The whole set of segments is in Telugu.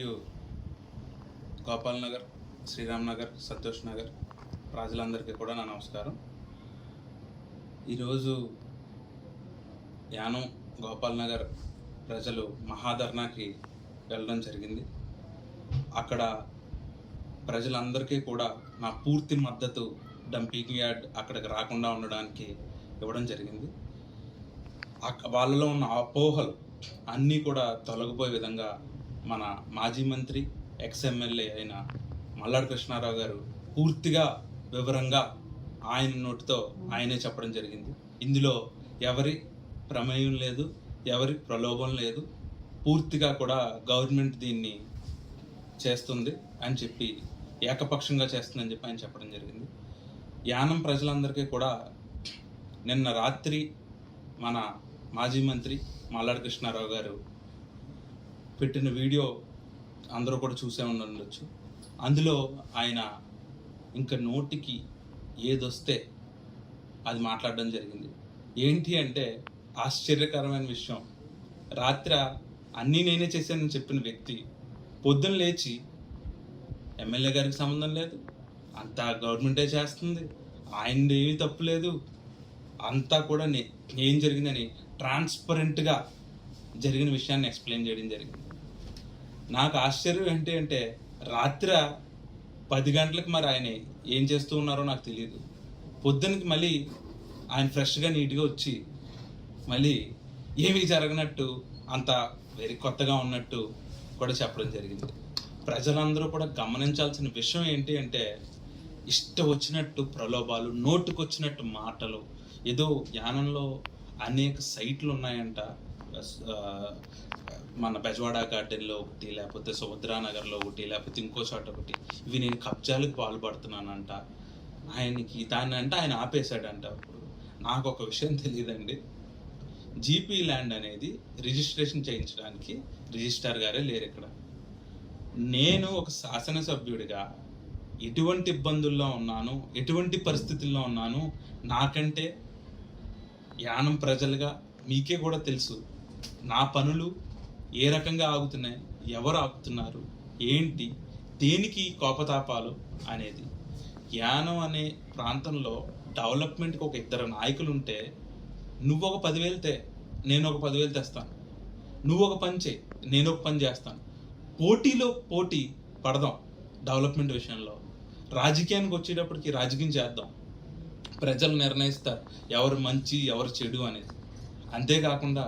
మరియు గోపాల్ నగర్ శ్రీరామ్ నగర్ సంతోష్ నగర్ ప్రజలందరికీ కూడా నా నమస్కారం. ఈరోజు యానం గోపాల్ నగర్ ప్రజలు మహాధర్నాకి వెళ్ళడం జరిగింది. అక్కడ ప్రజలందరికీ కూడా నా పూర్తి మద్దతు డంపింగ్ యార్డ్ అక్కడికి రాకుండా ఉండడానికి ఇవ్వడం జరిగింది. వాళ్ళలో ఉన్న అపోహలు అన్నీ కూడా తొలగిపోయే విధంగా మన మాజీ మంత్రి ఎక్స్ ఎమ్మెల్యే అయిన మల్లాడి కృష్ణారావు గారు పూర్తిగా వివరంగా ఆయన నోటితో ఆయనే చెప్పడం జరిగింది. ఇందులో ఎవరి ప్రమేయం లేదు ఎవరి ప్రలోభం లేదు పూర్తిగా కూడా గవర్నమెంట్ దీన్ని చేస్తుంది అని చెప్పి ఏకపక్షంగా చేస్తుందని చెప్పి ఆయన చెప్పడం జరిగింది. యానం ప్రజలందరికీ కూడా నిన్న రాత్రి మన మాజీ మంత్రి మల్లాడి కృష్ణారావు గారు పెట్టిన వీడియో అందరూ కూడా చూసే ఉండొచ్చు. అందులో ఆయన ఇంకా నోటికి ఏదొస్తే అది మాట్లాడడం జరిగింది. ఏంటి అంటే ఆశ్చర్యకరమైన విషయం. రాత్ర అన్నీ నేనే చేశానని చెప్పిన వ్యక్తి పొద్దున్న లేచి ఎమ్మెల్యే గారికి సంబంధం లేదు. అంతా గవర్నమెంటే చేస్తుంది. ఆయన ఏమీ తప్పు లేదు. అంతా కూడా నే ఏం జరిగిందని ట్రాన్స్పరెంట్గా జరిగిన విషయాన్ని ఎక్స్ప్లెయిన్ చేయడం జరిగింది. నాకు ఆశ్చర్యం ఏంటి అంటే రాత్రి పది గంటలకు మరి ఆయన ఏం చేస్తూ ఉన్నారో నాకు తెలియదు పొద్దునకి మళ్ళీ ఆయన ఫ్రెష్గా నీట్గా వచ్చి మళ్ళీ ఏమీ జరగనట్టు అంత వెరీ కొత్తగా ఉన్నట్టు కూడా చెప్పడం జరిగింది. ప్రజలందరూ కూడా గమనించాల్సిన విషయం ఏంటి అంటే ఇష్టం వచ్చినట్టు ప్రలోభాలు నోటుకొచ్చినట్టు మాటలు ఏదో యానంలో అనేక సైట్లు ఉన్నాయంట. మన బెజవాడ గార్డెన్లో ఒకటి లేకపోతే సుభద్రానగర్లో ఒకటి లేకపోతే ఇంకో చోట ఒకటి ఇవి నేను కబ్జాలకు పాల్పడుతున్నానంట. ఆయనకి దాన్ని అంటే ఆయన ఆపేశాడంట అప్పుడు. నాకు ఒక విషయం తెలియదండి. జీపీ ల్యాండ్ అనేది రిజిస్ట్రేషన్ చేయించడానికి రిజిస్ట్రార్ గారే లేరు ఇక్కడ. నేను ఒక శాసనసభ్యుడిగా ఎటువంటి ఇబ్బందుల్లో ఉన్నాను ఎటువంటి పరిస్థితుల్లో ఉన్నాను నాకంటే యానం ప్రజలుగా మీకే కూడా తెలుసు. నా పనులు ఏ రకంగా ఆగుతున్నాయి? ఎవరు ఆపుతున్నారు? ఏంటి? దేనికి కోపతాపాలు అనేది? యానం అనే ప్రాంతంలో డెవలప్మెంట్కి ఒక ఇద్దరు నాయకులు ఉంటే నువ్వు ఒక పదివేలు తే నేను ఒక పదివేలు తెస్తాను. నువ్వు ఒక పని చేయి నేను ఒక పని చేస్తాను. పోటీలో పోటీ పడదాం డెవలప్మెంట్ విషయంలో. రాజకీయానికి వచ్చేటప్పటికి రాజకీయం చేద్దాం. ప్రజలు నిర్ణయిస్తారు ఎవరు మంచి ఎవరు చెడు అనేది. అంతేకాకుండా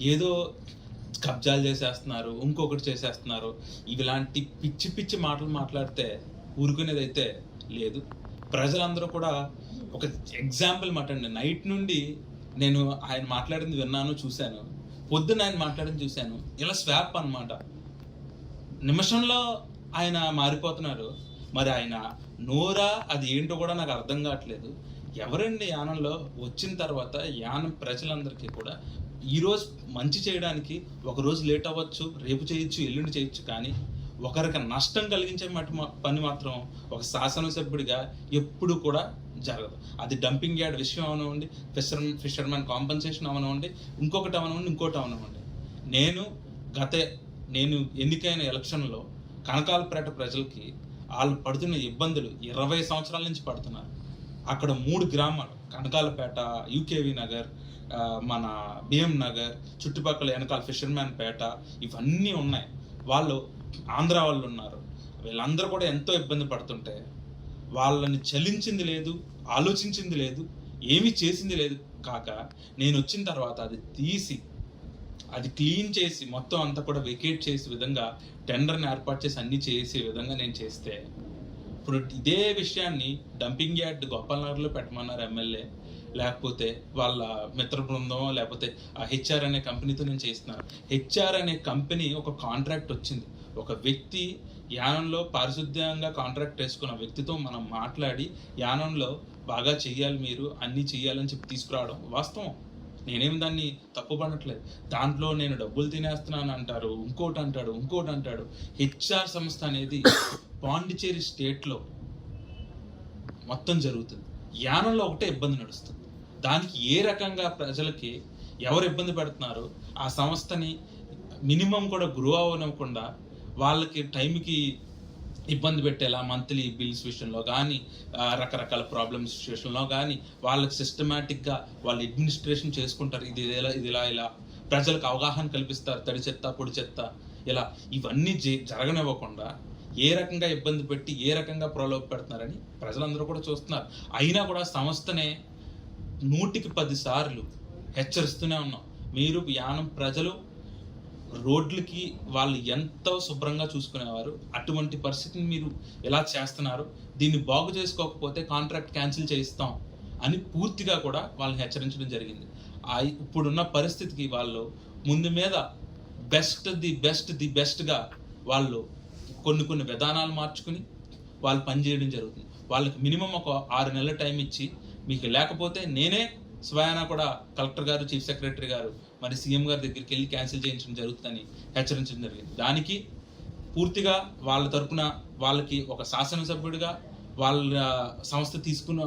ఏదో కబ్జాలు చేసేస్తున్నారు ఇంకొకటి చేసేస్తున్నారు. ఇలాంటి పిచ్చి పిచ్చి మాటలు మాట్లాడితే ఊరుకునేది అయితే లేదు. ప్రజలందరూ కూడా ఒక ఎగ్జాంపుల్ మాట్లాడండి. నైట్ నుండి నేను ఆయన మాట్లాడింది విన్నాను చూశాను. పొద్దున్న ఆయన మాట్లాడింది చూశాను. ఇలా స్వాప్ అన్నమాట. నిమిషంలో ఆయన మారిపోతున్నారు. మరి ఆయన నోరా అది ఏంటో కూడా నాకు అర్థం కావట్లేదు. ఎవరండి యానంలో వచ్చిన తర్వాత యానం ప్రజలందరికీ కూడా ఈరోజు మంచి చేయడానికి ఒకరోజు లేట్ అవ్వచ్చు రేపు చేయొచ్చు ఎల్లుండి చేయొచ్చు కానీ ఒకరికి నష్టం కలిగించే మటు పని మాత్రం ఒక శాసనసభ్యుడిగా ఎప్పుడు కూడా జరగదు. అది డంపింగ్ యార్డ్ విషయం అవనివ్వండి ఫిషర్ ఫిషర్మెన్ కాంపన్సేషన్ అవనివ్వండి ఇంకొకటి అవనివ్వండి ఇంకోటి అవనివ్వండి. నేను గత నేను ఎన్నికైన ఎలక్షన్లో కనకాలపేట ప్రజలకి వాళ్ళు పడుతున్న ఇబ్బందులు ఇరవై సంవత్సరాల నుంచి పడుతున్నారు. అక్కడ మూడు గ్రామాలు కనకాలపేట యూకేవి నగర్ మన బిఎం నగర్ చుట్టుపక్కల వెనకాల ఫిషర్మ్యాన్ పేట ఇవన్నీ ఉన్నాయి. వాళ్ళు ఆంధ్ర వాళ్ళు ఉన్నారు. వీళ్ళందరూ కూడా ఎంతో ఇబ్బంది పడుతుంటే వాళ్ళని చలించింది లేదు ఆలోచించింది లేదు ఏమీ చేసింది లేదు. కాక నేను వచ్చిన తర్వాత అది తీసి అది క్లీన్ చేసి మొత్తం అంతా కూడా వెకేట్ చేసే విధంగా టెండర్ని ఏర్పాటు చేసి అన్ని చేసే విధంగా నేను చేస్తే ఇప్పుడు ఇదే విషయాన్ని డంపింగ్ యార్డ్ గోపాలనగర్లో పెట్టమన్నారు ఎమ్మెల్యే. లేకపోతే వాళ్ళ మిత్ర బృందం లేకపోతే ఆ హెచ్ఆర్ అనే కంపెనీతో నేను చేస్తున్నాను. హెచ్ఆర్ అనే కంపెనీ ఒక కాంట్రాక్ట్ వచ్చింది. ఒక వ్యక్తి యానంలో పారిశుద్ధ్యంగా కాంట్రాక్ట్ వేసుకున్న వ్యక్తితో మనం మాట్లాడి యానంలో బాగా చెయ్యాలి మీరు అన్నీ చెయ్యాలని చెప్పి తీసుకురావడం వాస్తవం. నేనేం దాన్ని తప్పుపడట్లేదు దాంట్లో నేను డబ్బులు తినేస్తున్నాను అంటారు ఇంకోటి అంటాడు ఇంకోటి అంటాడు. హెచ్ఆర్ సంస్థ అనేది పాండిచేరి స్టేట్లో మొత్తం జరుగుతుంది. యానంలో ఒకటే ఇబ్బంది నడుస్తుంది. దానికి ఏ రకంగా ప్రజలకి ఎవరు ఇబ్బంది పెడుతున్నారు? ఆ సంస్థని మినిమం కూడా గ్రో అవ్వనివ్వకుండా వాళ్ళకి టైంకి ఇబ్బంది పెట్టేలా మంత్లీ బిల్స్ విషయంలో కానీ రకరకాల ప్రాబ్లమ్స్ విషయంలో కానీ వాళ్ళకి సిస్టమేటిక్గా వాళ్ళు అడ్మినిస్ట్రేషన్ చేసుకుంటారు. ఇది ఇలా ఇది ఇలా ఇలా. ప్రజలకు అవగాహన కల్పిస్తారు. తడి చెత్త పొడి చెత్త ఇలా. ఇవన్నీ జే- జరగనివ్వకుండా ఏ రకంగా ఇబ్బంది పెట్టి ఏ రకంగా ప్రలోభ పెడుతున్నారని ప్రజలందరూ కూడా చూస్తున్నారు. అయినా కూడా సంస్థనే నూటికి పది సార్లు హెచ్చరిస్తూనే ఉన్నాం. మీరు యానం ప్రజలు రోడ్లకి వాళ్ళు ఎంతో శుభ్రంగా చూసుకునేవారు. అటువంటి పరిస్థితిని మీరు ఎలా చేస్తున్నారు? దీన్ని బాగు చేసుకోకపోతే కాంట్రాక్ట్ క్యాన్సిల్ చేయిస్తాం అని పూర్తిగా కూడా వాళ్ళని హెచ్చరించడం జరిగింది. ఆ ఇప్పుడున్న పరిస్థితికి వాళ్ళు ముందు మీద బెస్ట్ ది బెస్ట్ ది బెస్ట్గా వాళ్ళు కొన్ని కొన్ని విధానాలు మార్చుకుని వాళ్ళు పనిచేయడం జరుగుతుంది. వాళ్ళకి మినిమం ఒక ఆరు నెలల టైం ఇచ్చి మీకు లేకపోతే నేనే స్వయానా కూడా కలెక్టర్ గారు చీఫ్ సెక్రటరీ గారు మరి సీఎం గారి దగ్గరికి వెళ్ళి క్యాన్సిల్ చేయించడం జరుగుతుందని హెచ్చరించడం జరిగింది. దానికి పూర్తిగా వాళ్ళ తరపున వాళ్ళకి ఒక శాసనసభ్యుడిగా వాళ్ళ సంస్థ తీసుకున్న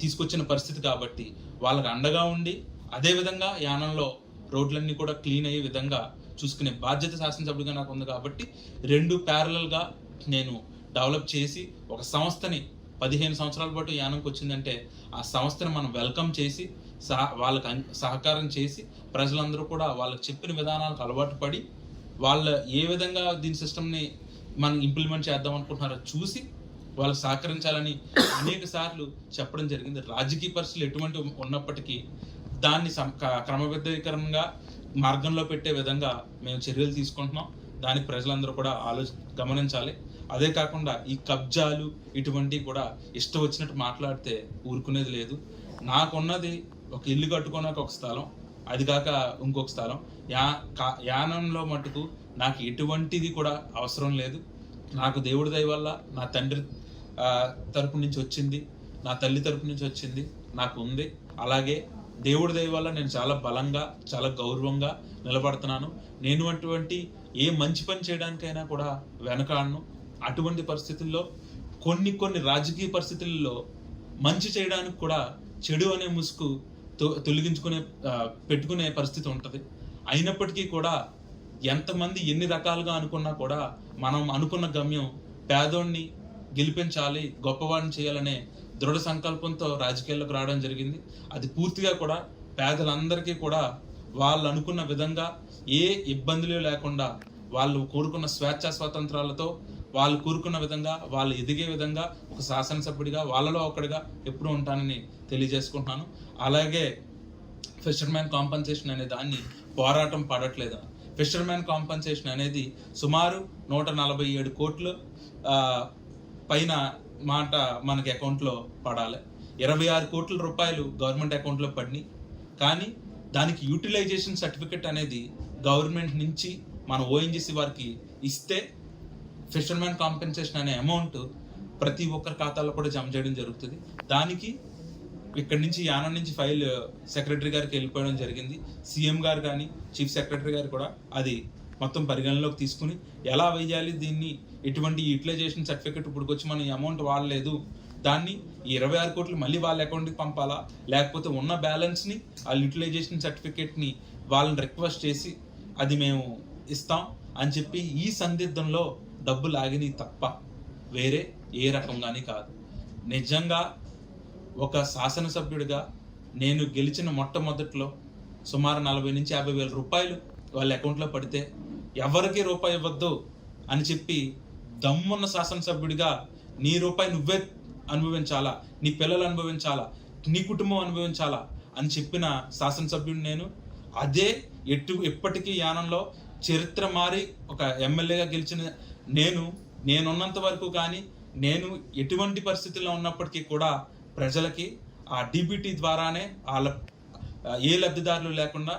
తీసుకొచ్చిన పరిస్థితి కాబట్టి వాళ్ళకి అండగా ఉండి అదేవిధంగా యానంలో రోడ్లన్నీ కూడా క్లీన్ అయ్యే విధంగా చూసుకునే బాధ్యత శాసనసభ్యుడిగా నాకు ఉంది కాబట్టి రెండు ప్యారలల్గా నేను డెవలప్ చేసి ఒక సంస్థని పదిహేను సంవత్సరాల పాటు యానంకి వచ్చిందంటే ఆ సంస్థని మనం వెల్కమ్ చేసి సహ వాళ్ళకి సహకారం చేసి ప్రజలందరూ కూడా వాళ్ళకి చెప్పిన విధానాలకు అలవాటు పడి వాళ్ళ ఏ విధంగా దీని సిస్టమ్ని మనం ఇంప్లిమెంట్ చేద్దాం అనుకుంటున్నారో చూసి వాళ్ళు సహకరించాలని అనేక సార్లు చెప్పడం జరిగింది. రాజకీయ పరిస్థితులు ఎటువంటి ఉన్నప్పటికీ దాన్ని సం- క్రమబద్ధీకరణగా మార్గంలో పెట్టే విధంగా మేము చర్యలు తీసుకుంటున్నాం. దానికి ప్రజలందరూ కూడా ఆలోచన గమనించాలి. అదే కాకుండా ఈ కబ్జాలు ఇటువంటివి కూడా ఇష్టం వచ్చినట్టు మాట్లాడితే ఊరుకునేది లేదు. నాకున్నది ఒక ఇల్లు కట్టుకున్నాక ఒక స్థలం అది కాక ఇంకొక స్థలం. యా కా- యానంలో మటుకు నాకు ఎటువంటిది కూడా అవసరం లేదు. నాకు దేవుడి దయ వల్ల నా తండ్రి తరపు నుంచి వచ్చింది నా తల్లి తరపు నుంచి వచ్చింది నాకు ఉంది. అలాగే దేవుడి దయ వల్ల నేను చాలా బలంగా చాలా గౌరవంగా నిలబడుతున్నాను. నేను అటువంటి ఏ మంచి పని చేయడానికైనా కూడా వెనకాడను. అటువంటి పరిస్థితుల్లో కొన్ని కొన్ని రాజకీయ పరిస్థితుల్లో మంచి చేయడానికి కూడా చెడు అనే ముసుగు తొ- తొలగించుకునే పెట్టుకునే పరిస్థితి ఉంటుంది. అయినప్పటికీ కూడా ఎంతమంది ఎన్ని రకాలుగా అనుకున్నా కూడా మనం అనుకున్న గమ్యం పేదోడిని గెలిపించాలి గొప్పవాడిని చేయాలనే దృఢ సంకల్పంతో రాజకీయాల్లోకి రావడం జరిగింది. అది పూర్తిగా కూడా పేదలందరికీ కూడా వాళ్ళు అనుకున్న విధంగా ఏ ఇబ్బందులు లేకుండా వాళ్ళు కోరుకున్న స్వేచ్ఛా స్వాతంత్రాలతో వాళ్ళు కోరుకున్న విధంగా వాళ్ళు ఎదిగే విధంగా ఒక శాసనసభ్యుడిగా వాళ్ళలో ఒకడిగా ఎప్పుడూ ఉంటానని తెలియజేసుకుంటున్నాను. అలాగే ఫిషర్మ్యాన్ కాంపన్సేషన్ అనే దాన్ని పోరాటం పడట్లేదు? ఫిషర్మ్యాన్ కాంపన్సేషన్ అనేది సుమారు నూట నలభై ఏడు కోట్లు పైన మాట మనకి అకౌంట్లో పడాలి. ఇరవై ఆరు కోట్ల రూపాయలు గవర్నమెంట్ అకౌంట్లో పడినాయి. కానీ దానికి యూటిలైజేషన్ సర్టిఫికెట్ అనేది గవర్నమెంట్ నుంచి మన ఓఎన్జిసి వారికి ఇస్తే ఫిషర్మెన్ కాంపెన్సేషన్ అనే అమౌంట్ ప్రతి ఒక్కరి ఖాతాలో కూడా జమ చేయడం జరుగుతుంది. దానికి ఇక్కడి నుంచి యానం నుంచి ఫైల్ సెక్రటరీ గారికి వెళ్ళిపోవడం జరిగింది. సీఎం గారు కానీ చీఫ్ సెక్రటరీ గారు కూడా అది మొత్తం పరిగణనలోకి తీసుకుని ఎలా వేయాలి దీన్ని ఎటువంటి యూటిలైజేషన్ సర్టిఫికెట్ ఇప్పుడు వచ్చి మనం ఈ అమౌంట్ వాడలేదు దాన్ని ఈ ఇరవై ఆరు కోట్లు మళ్ళీ వాళ్ళ అకౌంట్కి పంపాలా లేకపోతే ఉన్న బ్యాలెన్స్ని ఆ యూటిలైజేషన్ సర్టిఫికెట్ని వాళ్ళని రిక్వెస్ట్ చేసి అది మేము ఇస్తాం అని చెప్పి ఈ సందిగ్ధంలో డబ్బు ఆగినాయి తప్ప వేరే ఏ రకంగాని కాదు. నిజంగా ఒక శాసనసభ్యుడిగా నేను గెలిచిన మొట్టమొదట్లో సుమారు నలభై నుంచి యాభై వేల రూపాయలు వాళ్ళ అకౌంట్లో పడితే ఎవరికి రూపాయి ఇవ్వద్దు అని చెప్పి దమ్మున్న శాసనసభ్యుడిగా నీ రూపాయి నువ్వే అనుభవించాలా? నీ పిల్లలు అనుభవించాలా? నీ కుటుంబం అనుభవించాలా? అని చెప్పిన శాసనసభ్యుడు నేను అదే ఎటు ఎప్పటికీ యానంలో చరిత్ర మారి ఒక ఎమ్మెల్యేగా గెలిచిన నేను నేనున్నంత వరకు కానీ నేను ఎటువంటి పరిస్థితుల్లో ఉన్నప్పటికీ కూడా ప్రజలకి ఆ డీబీటీ ద్వారానే వాళ్ళ ఏ లబ్ధిదారులు లేకుండా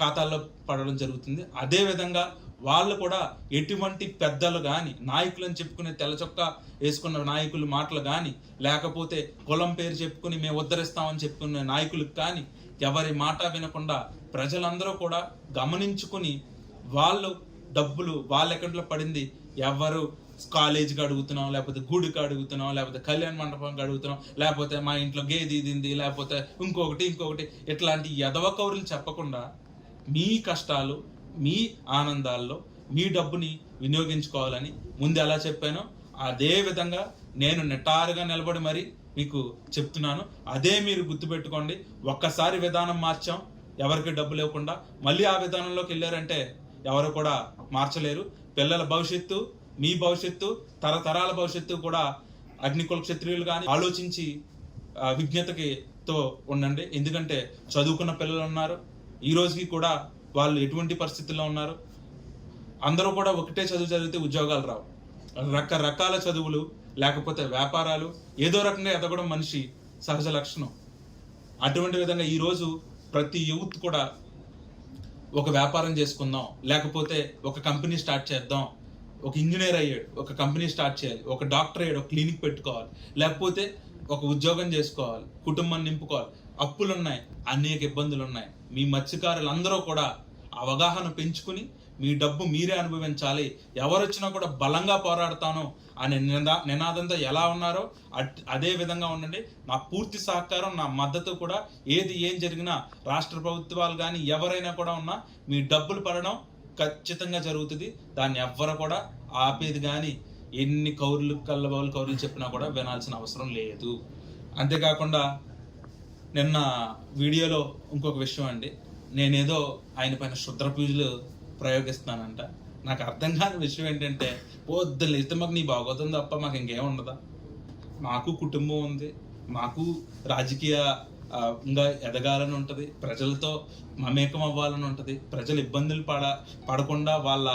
ఖాతాల్లో పడడం జరుగుతుంది. అదేవిధంగా వాళ్ళు కూడా ఎటువంటి పెద్దలు కానీ నాయకులను చెప్పుకునే తెల్లచొక్క వేసుకున్న నాయకులు మాటలు కానీ లేకపోతే కులం పేరు చెప్పుకుని మేము ఉద్ధరిస్తామని చెప్పుకునే నాయకులకు కానీ ఎవరి మాట వినకుండా ప్రజలందరూ కూడా గమనించుకుని వాళ్ళు డబ్బులు వాళ్ళ అకౌంట్లో పడింది. ఎవరు కాలేజీకి అడుగుతున్నాం లేకపోతే గుడికి అడుగుతున్నాం లేకపోతే కళ్యాణ మండపంకి అడుగుతున్నాం లేకపోతే మా ఇంట్లో గేది ఇదింది లేకపోతే ఇంకొకటి ఇంకొకటి. ఇట్లాంటి ఎదవ కౌరులు చెప్పకుండా మీ కష్టాలు మీ ఆనందాల్లో మీ డబ్బుని వినియోగించుకోవాలని ముందు ఎలా చెప్పానో అదే విధంగా నేను నిటారుగా నిలబడి మరి మీకు చెప్తున్నాను. అదే మీరు గుర్తుపెట్టుకోండి. ఒక్కసారి విధానం మార్చాం. ఎవరికి డబ్బు లేకుండా మళ్ళీ ఆ విధానంలోకి వెళ్ళారంటే ఎవరు కూడా మార్చలేరు. పిల్లల భవిష్యత్తు మీ భవిష్యత్తు తరతరాల భవిష్యత్తు కూడా అగ్నికుల క్షత్రియులు కానీ ఆలోచించి ఆ, విజ్ఞతకి తో ఉండండి. ఎందుకంటే చదువుకున్న పిల్లలు ఉన్నారు. ఈ రోజుకి కూడా వాళ్ళు ఎటువంటి పరిస్థితుల్లో ఉన్నారు? అందరూ కూడా ఒకటే చదువు చదివితే ఉద్యోగాలు రావు. రకరకాల చదువులు లేకపోతే వ్యాపారాలు ఏదో రకంగా ఎదగడం మనిషి సహజ లక్షణం. అటువంటి విధంగా ఈరోజు ప్రతి యూత్ కూడా ఒక వ్యాపారం చేసుకుందాం లేకపోతే ఒక కంపెనీ స్టార్ట్ చేద్దాం ఒక ఇంజనీర్ అయ్యాడు ఒక కంపెనీ స్టార్ట్ చేయాలి ఒక డాక్టర్ అయ్యాడు ఒక క్లినిక్ పెట్టుకోవాలి లేకపోతే ఒక ఉద్యోగం చేసుకోవాలి కుటుంబాన్ని నింపుకోవాలి. అప్పులు ఉన్నాయి అనేక ఇబ్బందులు ఉన్నాయి మీ మత్స్యకారులు అందరూ కూడా అవగాహన పెంచుకుని మీ డబ్బు మీరే అనుభవించాలి. ఎవరు వచ్చినా కూడా బలంగా పోరాడతాను అనే నినా నినాదంతో ఎలా ఉన్నారో అట్- అదే విధంగా ఉండండి. నా పూర్తి సహకారం నా మద్దతు కూడా ఏది ఏం జరిగినా రాష్ట్ర ప్రభుత్వాలు కానీ ఎవరైనా కూడా ఉన్నా మీ డబ్బులు పడడం ఖచ్చితంగా జరుగుతుంది. దాన్ని ఎవ్వరు కూడా ఆపేది కానీ ఎన్ని కౌరులు కల్లబౌలు కౌరులు చెప్పినా కూడా వినాల్సిన అవసరం లేదు. అంతేకాకుండా నిన్న వీడియోలో ఇంకొక విషయం అండి. నేనేదో ఆయన పైన శుద్ర పూజలు ప్రయోగిస్తున్నానంట. నాకు అర్థం కాని విషయం ఏంటంటే వద్దు లేస్తే మాకు నీ బాగోతుంది తప్ప మాకు ఇంకేం ఉండదా? మాకు కుటుంబం ఉంది మాకు రాజకీయ ఇంకా ఎదగాలని ఉంటుంది ప్రజలతో మమేకం అవ్వాలని ఉంటుంది ప్రజలు ఇబ్బందులు పడ పడకుండా వాళ్ళ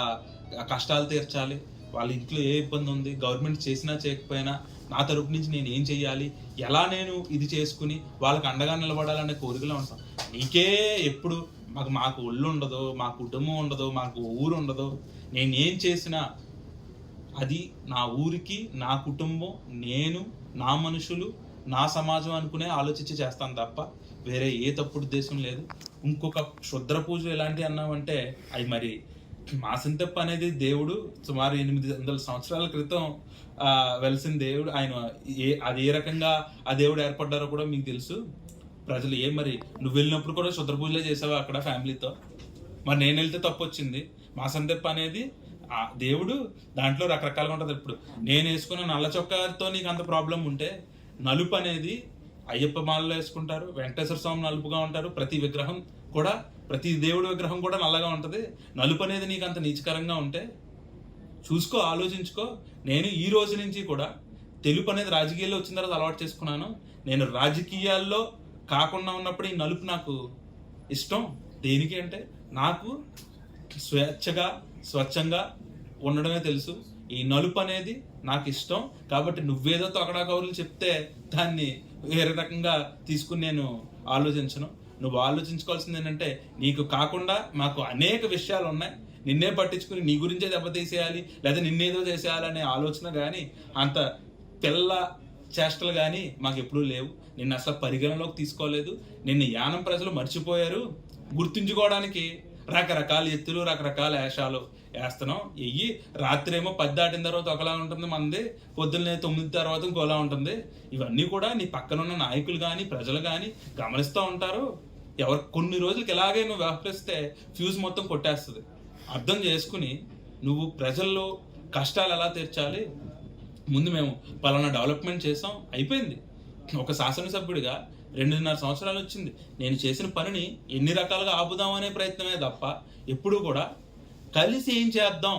కష్టాలు తీర్చాలి వాళ్ళ ఇంట్లో ఏ ఇబ్బంది ఉంది గవర్నమెంట్ చేసినా చేయకపోయినా నా తరపు నుంచి నేను ఏం చెయ్యాలి ఎలా నేను ఇది చేసుకుని వాళ్ళకి అండగా నిలబడాలనే కోరికలో ఉంటాం. నీకే ఎప్పుడు మాకు మాకు ఒళ్ళు ఉండదు మా కుటుంబం ఉండదు మాకు ఊరు ఉండదు. నేను ఏం చేసినా అది నా ఊరికి నా కుటుంబం నేను నా మనుషులు నా సమాజం అనుకునే ఆలోచించి చేస్తాను తప్ప వేరే ఏ తప్పుడు ఉద్దేశం లేదు. ఇంకొక క్షుద్ర పూజలు ఎలాంటివి అన్నామంటే అవి మరి మాసింతప్ప అనేది దేవుడు సుమారు ఎనిమిది వందల సంవత్సరాల క్రితం వెలిసిన దేవుడు. ఆయన ఏ అది ఏ రకంగా ఆ దేవుడు ఏర్పడ్డారో కూడా మీకు తెలుసు. ప్రజలు ఏ మరి నువ్వు వెళ్ళినప్పుడు కూడా శుద్ర పూజలే చేసావు అక్కడ ఫ్యామిలీతో? మరి నేను వెళ్తే తప్పు వచ్చింది మా సందర్భ అనేది ఆ దేవుడు దాంట్లో రకరకాలుగా ఉంటుంది. ఇప్పుడు నేను వేసుకున్న నల్ల చొక్కాతో నీకు అంత ప్రాబ్లం ఉంటే నలుపు అనేది అయ్యప్ప మాలలో వేసుకుంటారు వెంకటేశ్వర స్వామి నలుపుగా ఉంటారు ప్రతి విగ్రహం కూడా ప్రతి దేవుడి విగ్రహం కూడా నల్లగా ఉంటుంది. నలుపు అనేది నీకు అంత నీచకరంగా ఉంటే చూసుకో ఆలోచించుకో. నేను ఈ రోజు నుంచి కూడా తెలుపు అనేది రాజకీయాల్లో వచ్చిన తర్వాత అలవాటు చేసుకున్నాను. నేను రాజకీయాల్లో కాకుండా ఉన్నప్పుడు ఈ నలుపు నాకు ఇష్టం. దేనికి అంటే నాకు స్వేచ్ఛగా స్వచ్ఛంగా ఉండడమే తెలుసు. ఈ నలుపు అనేది నాకు ఇష్టం. కాబట్టి నువ్వేదో తొకడా కౌరులు చెప్తే దాన్ని వేరే రకంగా తీసుకుని నేను ఆలోచించను. నువ్వు ఆలోచించుకోవాల్సింది ఏంటంటే నీకు కాకుండా మాకు అనేక విషయాలు ఉన్నాయి. నిన్నే పట్టించుకుని నీ గురించే దెబ్బతీసేయాలి లేదా నిన్నేదో చేసేయాలనే ఆలోచన కానీ అంత తెల్ల చేష్టలు కానీ మాకు ఎప్పుడూ లేవు. నిన్ను అసలు పరిగణలోకి తీసుకోలేదు. నిన్ను యానం ప్రజలు మర్చిపోయారు. గుర్తుంచుకోవడానికి రకరకాల ఎత్తులు రకరకాల వేషాలు వేస్తున్నాం. ఎయ్యి రాత్రి ఏమో పది దాటిన తర్వాత ఒకలా ఉంటుంది మంది పొద్దున్నే తొమ్మిది తర్వాత ఇంకోలా ఉంటుంది. ఇవన్నీ కూడా నీ పక్కన ఉన్న నాయకులు కానీ ప్రజలు కానీ గమనిస్తూ ఉంటారు. ఎవరు కొన్ని రోజులకి ఇలాగే నువ్వు వ్యవహరిస్తే ఫ్యూజ్ మొత్తం కొట్టేస్తుంది. అర్థం చేసుకుని నువ్వు ప్రజల్లో కష్టాలు ఎలా తీర్చాలి? ముందు మేము పలానా డెవలప్మెంట్ చేసాం అయిపోయింది. ఒక శాసనసభ్యుడిగా రెండున్నర సంవత్సరాలు వచ్చింది. నేను చేసిన పనిని ఎన్ని రకాలుగా ఆపుదాం అనే ప్రయత్నమే తప్ప ఎప్పుడూ కూడా కలిసి ఏం చేద్దాం?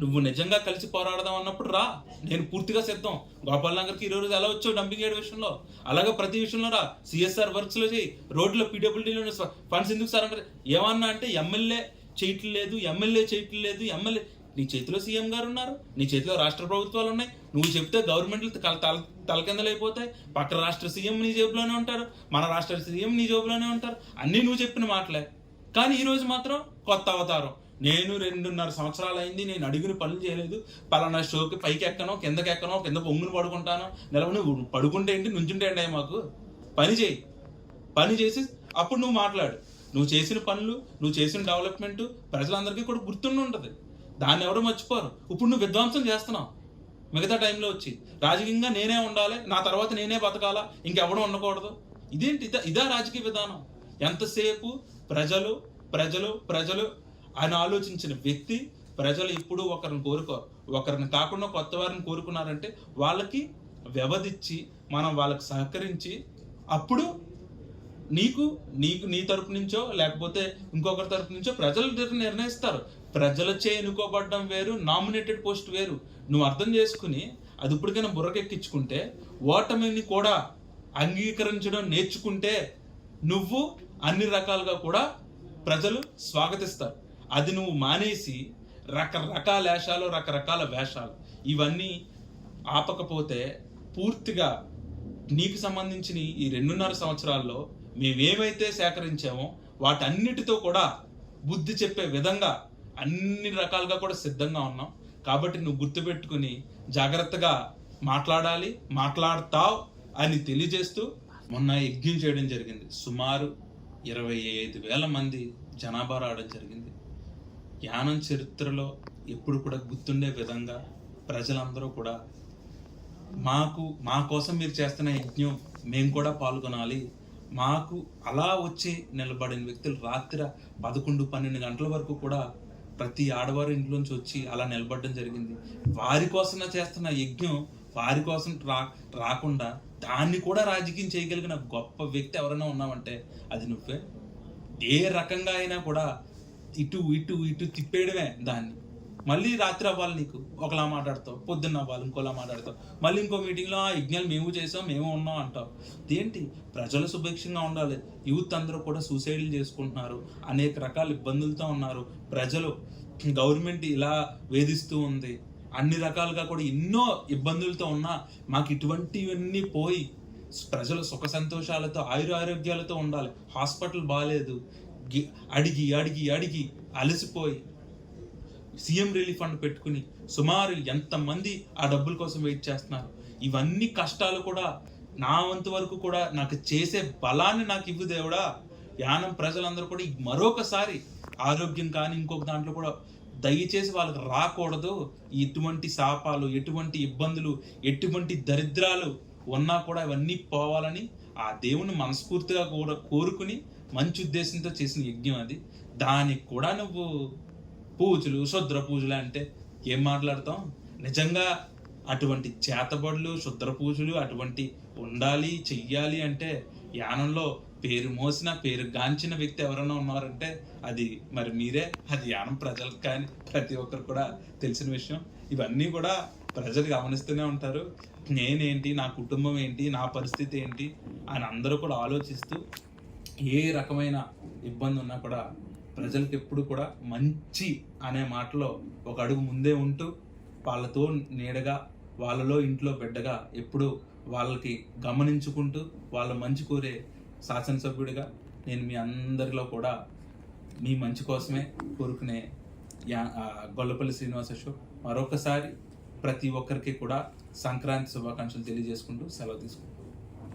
నువ్వు నిజంగా కలిసి పోరాడదాం అన్నప్పుడు రా. నేను పూర్తిగా సిద్ధం. గోపాల్ నగర్కి ఈరోజు రోజు ఎలా వచ్చావు డంపింగ్ యార్డ్ విషయంలో? అలాగే ప్రతి విషయంలో రా. సిఎస్ఆర్ వర్క్స్లో చేయి రోడ్లో పీడబ్ల్యూడీలో ఫండ్స్ ఎందుకు సార్ అంటే ఏమన్నా అంటే ఎమ్మెల్యే చేయట్లేదు ఎమ్మెల్యే చేయట్లేదు ఎమ్మెల్యే నీ చేతిలో సీఎం గారు ఉన్నారు నీ చేతిలో రాష్ట్ర ప్రభుత్వాలు ఉన్నాయి. నువ్వు చెప్తే గవర్నమెంట్లు తల తల తలకిందలైపోతాయి. పక్క రాష్ట్ర సీఎం నీ జేబులోనే ఉంటారు మన రాష్ట్ర సీఎం నీ జేబులోనే ఉంటారు. అన్నీ నువ్వు చెప్పిన మాటలే. కానీ ఈరోజు మాత్రం కొత్త అవతారం. నేను రెండున్నర సంవత్సరాలు అయింది నేను అడిగిన పనులు చేయలేదు. పలానా షోకి పైకి ఎక్కనో కిందకి ఎక్కనో కింద పొంగును పడుకుంటాను నిలవని పడుకుంటే ఏంటి నుంచుంటే ఏంటి మాకు? పని చేయి. పని చేసి అప్పుడు నువ్వు మాట్లాడు. నువ్వు చేసిన పనులు నువ్వు చేసిన డెవలప్మెంట్ ప్రజలందరికీ కూడా గుర్తుండి ఉంటుంది. దాన్ని ఎవరు మర్చిపోరు. ఇప్పుడు నువ్వు విధ్వంసం చేస్తున్నావు. మిగతా టైంలో వచ్చి రాజకీయంగా నేనే ఉండాలి నా తర్వాత నేనే బతకాలా ఇంకెవడూ ఉండకూడదు. ఇదేంటి? ఇదా ఇదా రాజకీయ విధానం. ఎంతసేపు ప్రజలు ప్రజలు ప్రజలు ఆయన ఆలోచించిన వ్యక్తి ప్రజలు ఇప్పుడు ఒకరిని కోరుకో ఒకరిని కాకుండా కొత్త వారిని కోరుకున్నారంటే వాళ్ళకి వ్యవధిచ్చి మనం వాళ్ళకి సహకరించి అప్పుడు నీకు నీకు నీ తరపు నుంచో లేకపోతే ఇంకొకరి తరపు నుంచో ప్రజలు నిర్ణయిస్తారు. ప్రజలచే ఎన్నుకోబడడం వేరు నామినేటెడ్ పోస్ట్ వేరు. నువ్వు అర్థం చేసుకుని అది ఇప్పటికైనా బుర్రకెక్కించుకుంటే ఓటమిని కూడా అంగీకరించడం నేర్చుకుంటే నువ్వు అన్ని రకాలుగా కూడా ప్రజలు స్వాగతిస్తారు. అది నువ్వు మానేసి రకరకాల వేషాలు రకరకాల వేషాలు. ఇవన్నీ ఆపకపోతే పూర్తిగా నీకు సంబంధించిన ఈ రెండున్నర సంవత్సరాల్లో మేమేమైతే సేకరించామో వాటన్నిటితో కూడా బుద్ధి చెప్పే విధంగా అన్ని రకాలుగా కూడా సిద్ధంగా ఉన్నాం. కాబట్టి నువ్వు గుర్తుపెట్టుకుని జాగ్రత్తగా మాట్లాడాలి మాట్లాడతావు అని తెలియజేస్తూ మొన్న యజ్ఞం చేయడం జరిగింది. సుమారు ఇరవై ఐదు వేల మంది జనాభా రావడం జరిగింది. యానం చరిత్రలో ఎప్పుడు కూడా గుర్తుండే విధంగా ప్రజలందరూ కూడా మాకు మా కోసం మీరు చేస్తున్న యజ్ఞం మేము కూడా పాల్గొనాలి. మాకు అలా వచ్చి నిలబడిన వ్యక్తులు రాత్రి పదకొండు పన్నెండు గంటల వరకు కూడా ప్రతి ఆడవారి ఇంట్లోంచి వచ్చి అలా నిలబడడం జరిగింది. వారి కోసం చేస్తున్న యజ్ఞం వారి కోసం రా రాకుండా దాన్ని కూడా రాజకీయం చేయగలిగిన గొప్ప వ్యక్తి ఎవరైనా ఉన్నామంటే అది నువ్వే. ఏ రకంగా అయినా కూడా ఇటు ఇటు ఇటు తిప్పేయడమే దాన్ని. మళ్ళీ రాత్రి అవ్వాలి నీకు. ఒకలా మాట్లాడతావు పొద్దున్న అవ్వాలి ఇంకోలా మాట్లాడతావు. మళ్ళీ ఇంకో మీటింగ్లో "ఆ, యజ్ఞాలు మేము చేసాం మేము ఉన్నాం అంటావు. ఏంటి ప్రజలు సుభిక్షంగా ఉండాలి. యూత్ అందరూ కూడా సూసైడ్లు చేసుకుంటున్నారు. అనేక రకాల ఇబ్బందులతో ఉన్నారు. ప్రజలు గవర్నమెంట్ ఇలా వేధిస్తూ ఉంది. అన్ని రకాలుగా కూడా ఎన్నో ఇబ్బందులతో ఉన్నా మాకు ఇటువంటివన్నీ పోయి ప్రజలు సుఖ సంతోషాలతో ఆయుర ఆరోగ్యాలతో ఉండాలి. హాస్పిటల్ బాగాలేదు గి- అడిగి అడిగి అడిగి అలసిపోయి సీఎం రిలీఫ్ ఫండ్ పెట్టుకుని సుమారు ఎంతమంది ఆ డబ్బుల కోసం వెయిట్ చేస్తున్నారు. ఇవన్నీ కష్టాలు కూడా నా వంతు వరకు కూడా నాకు చేసే బలాన్ని నాకు ఇవ్వు దేవుడా. యానం ప్రజలందరూ కూడా మరొకసారి ఆరోగ్యం కానీ ఇంకొక దాంట్లో కూడా దయచేసి వాళ్ళకి రాకూడదు. ఎటువంటి శాపాలు ఎటువంటి ఇబ్బందులు ఎటువంటి దరిద్రాలు ఉన్నా కూడా ఇవన్నీ పోవాలని ఆ దేవుని మనస్ఫూర్తిగా కూడా కోరుకుని మంచి ఉద్దేశంతో చేసిన యజ్ఞం అది. దానికి కూడా నువ్వు పూజలు శుద్ర పూజలు అంటే ఏం మాట్లాడతాం? నిజంగా అటువంటి చేతబడులు శుద్ర పూజలు అటువంటి ఉండాలి చెయ్యాలి అంటే యానంలో పేరు మోసిన పేరు గాంచిన వ్యక్తి ఎవరైనా ఉన్నారంటే అది మరి మీరే అది యానం ప్రజలకు కానీ ప్రతి ఒక్కరు కూడా తెలిసిన విషయం. ఇవన్నీ కూడా ప్రజలు గమనిస్తూనే ఉంటారు. నేనేంటి నా కుటుంబం ఏంటి నా పరిస్థితి ఏంటి అని అందరూ కూడా ఆలోచిస్తూ ఏ రకమైన ఇబ్బంది ఉన్నా కూడా ప్రజలకు ఎప్పుడు కూడా మంచి అనే మాటలో ఒక అడుగు ముందే ఉంటూ వాళ్ళతో నీడగా వాళ్ళలో ఇంట్లో బిడ్డగా ఎప్పుడు వాళ్ళకి గమనించుకుంటూ వాళ్ళ మంచి కోరే శాసనసభ్యుడిగా నేను మీ అందరిలో కూడా మీ మంచి కోసమే కోరుకునే గొల్లపల్లి శ్రీనివాస షో. మరొకసారి ప్రతి ఒక్కరికి కూడా సంక్రాంతి శుభాకాంక్షలు తెలియజేసుకుంటూ సెలవు తీసుకుంటాం